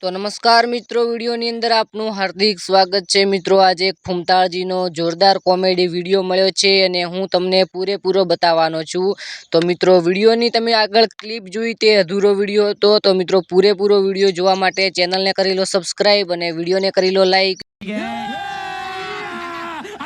તો નમસ્કાર મિત્રો, વિડીયોની અંદર આપનું હાર્દિક સ્વાગત છે. મિત્રો, આજે એક ફૂમતાળજીનો જોરદાર કોમેડી વીડિયો મળ્યો છે અને હું તમને પૂરેપૂરો બતાવવાનો છું. તો મિત્રો, વિડીયોની તમે આગળ ક્લિપ જોઈ તે અધૂરો વીડિયો હતો. તો મિત્રો, પૂરેપૂરો વીડિયો જોવા માટે ચેનલને કરી લો સબસ્ક્રાઈબ અને વિડીયોને કરી લો લાઈક.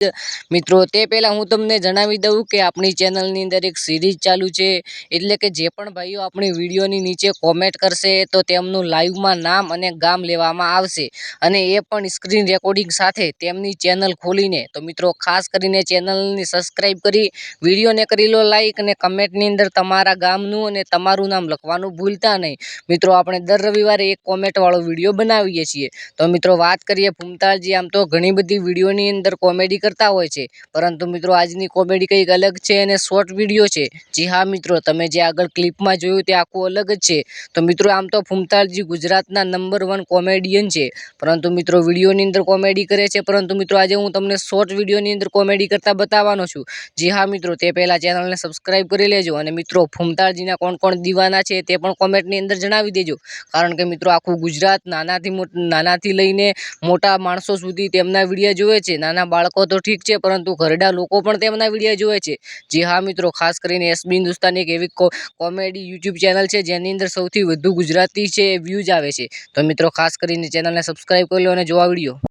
મિત્રો, તે પહેલાં હું તમને જણાવી દઉં કે આપણી ચેનલની અંદર એક સિરીઝ ચાલુ છે. એટલે કે જે પણ ભાઈઓ આપણી વિડીયોની નીચે કોમેન્ટ કરશે, તો તેમનું લાઈવમાં નામ અને ગામ લેવામાં આવશે. અને એ પણ સ્ક્રીન રેકોર્ડિંગ સાથે તેમની ચેનલ ખોલીને. તો મિત્રો, ખાસ કરીને ચેનલને સબસ્ક્રાઈબ કરી, વિડીયોને કરી લો લાઈક અને કમેન્ટની અંદર તમારા ગામનું અને તમારું નામ લખવાનું ભૂલતા નહીં. મિત્રો, આપણે દર રવિવારે એક કોમેન્ટવાળો વીડિયો બનાવીએ છીએ. તો મિત્રો, વાત કરીએ ભૂમતાળજી આમ તો ઘણી બધી વિડીયોની અંદર કોમેડી કરતા હોય છે. પરંતુ મિત્રો, આજની કોમેડી કંઈક અલગ છે અને શોર્ટ વીડિયો છે. જી હા મિત્રો, તમે જે આગળ ક્લિપમાં જોયું તે આખું અલગ જ છે. તો મિત્રો, આમ તો ફૂમતાળજી ગુજરાતના નંબર વન કોમેડિયન છે. પરંતુ મિત્રો, વિડીયોની અંદર કોમેડી કરે છે. પરંતુ મિત્રો, આજે હું તમને શોર્ટ વિડીયોની અંદર કોમેડી કરતા બતાવવાનો છું. જી હા મિત્રો, તે પહેલાં ચેનલને સબસ્ક્રાઈબ કરી લેજો અને મિત્રો ફૂમતાળજીના કોણ કોણ દીવાના છે તે પણ કોમેન્ટની અંદર જણાવી દેજો. કારણ કે મિત્રો, આખું ગુજરાત નાનાથી નાનાથી લઈને મોટા માણસો સુધી તેમના વીડિયો જોવે છે. નાના બાળકો તો ઠીક છે, પરંતુ ઘરડા લોકો પણ તેમના વીડિયો જોવે છે. જે હા મિત્રો, ખાસ કરીને એસબી હિન્દુસ્તાની એક એવી કોમેડી યુટ્યુબ ચેનલ છે, જેની અંદર સૌથી વધુ ગુજરાતી છે વ્યૂઝ આવે છે. તો મિત્રો, ખાસ કરીને ચેનલને સબસ્ક્રાઈબ કરી લો અને જોવા વીડિયો.